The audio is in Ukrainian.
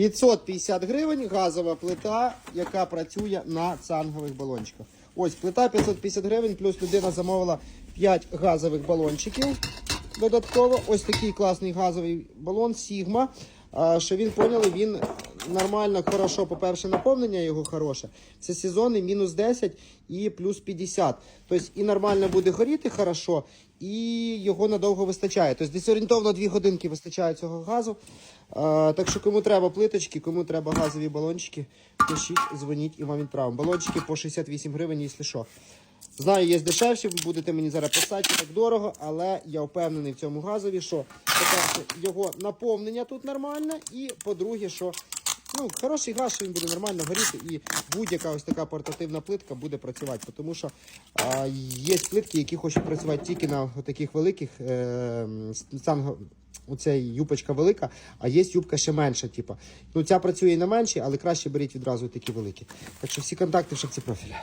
550 гривень газова плита, яка працює на цангових балончиках. Ось плита 550 гривень, плюс людина замовила 5 газових балончиків. Додатково ось такий класний газовий балон Sigma. Що він поняли, він нормально, хорошо, по-перше, наповнення його хороше. Це сезонний мінус 10 і плюс 50. Тобто і нормально буде горіти хорошо, і його надовго вистачає. Тобто десь орієнтовно 2 годинки вистачає цього газу. А, так що кому треба плиточки, кому треба газові балончики, пишіть, дзвоніть і вам відправимо. Балончики по 68 гривень, якщо що. Знаю, є дешевші, ви будете мені зараз писати так дорого, але я впевнений в цьому газові, що по-перше, його наповнення тут нормальне, і по-друге, що ну, хороший газ, що він буде нормально горіти, і будь-яка ось така портативна плитка буде працювати. Тому що а, є плитки, які хочуть працювати тільки на таких великих е, сам Оця юбочка велика, а є юбка ще менша. Типу. Ну, ця працює і на менші, але краще беріть відразу такі великі. Так що всі контакти в шапці профіля.